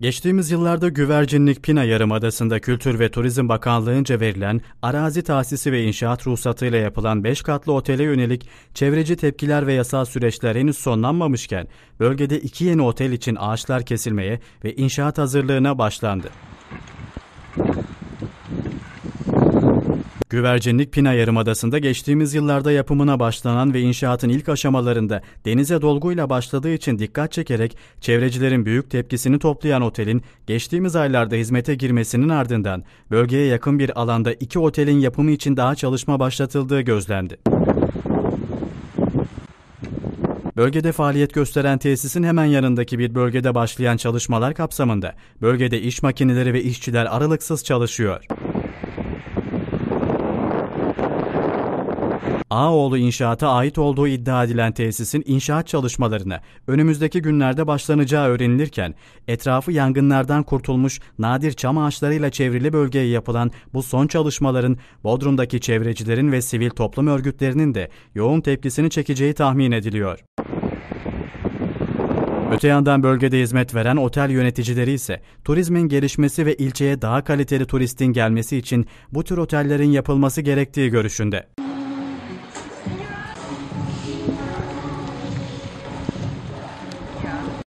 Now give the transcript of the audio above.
Geçtiğimiz yıllarda Güvercinlik Pina Yarımadası'nda Kültür ve Turizm Bakanlığı'nca verilen arazi tahsisi ve inşaat ruhsatıyla yapılan 5 katlı otele yönelik çevreci tepkiler ve yasal süreçler henüz sonlanmamışken bölgede iki yeni otel için ağaçlar kesilmeye ve inşaat hazırlığına başlandı. Güvercinlik Pina Yarımadası'nda geçtiğimiz yıllarda yapımına başlanan ve inşaatın ilk aşamalarında denize dolguyla başladığı için dikkat çekerek çevrecilerin büyük tepkisini toplayan otelin geçtiğimiz aylarda hizmete girmesinin ardından bölgeye yakın bir alanda iki otelin yapımı için daha çalışma başlatıldığı gözlendi. Bölgede faaliyet gösteren tesisin hemen yanındaki bir bölgede başlayan çalışmalar kapsamında bölgede iş makineleri ve işçiler aralıksız çalışıyor. Ağoğlu İnşaat'a ait olduğu iddia edilen tesisin inşaat çalışmalarına önümüzdeki günlerde başlanacağı öğrenilirken etrafı yangınlardan kurtulmuş nadir çam ağaçlarıyla çevrili bölgeye yapılan bu son çalışmaların Bodrum'daki çevrecilerin ve sivil toplum örgütlerinin de yoğun tepkisini çekeceği tahmin ediliyor. Öte yandan bölgede hizmet veren otel yöneticileri ise turizmin gelişmesi ve ilçeye daha kaliteli turistin gelmesi için bu tür otellerin yapılması gerektiği görüşünde.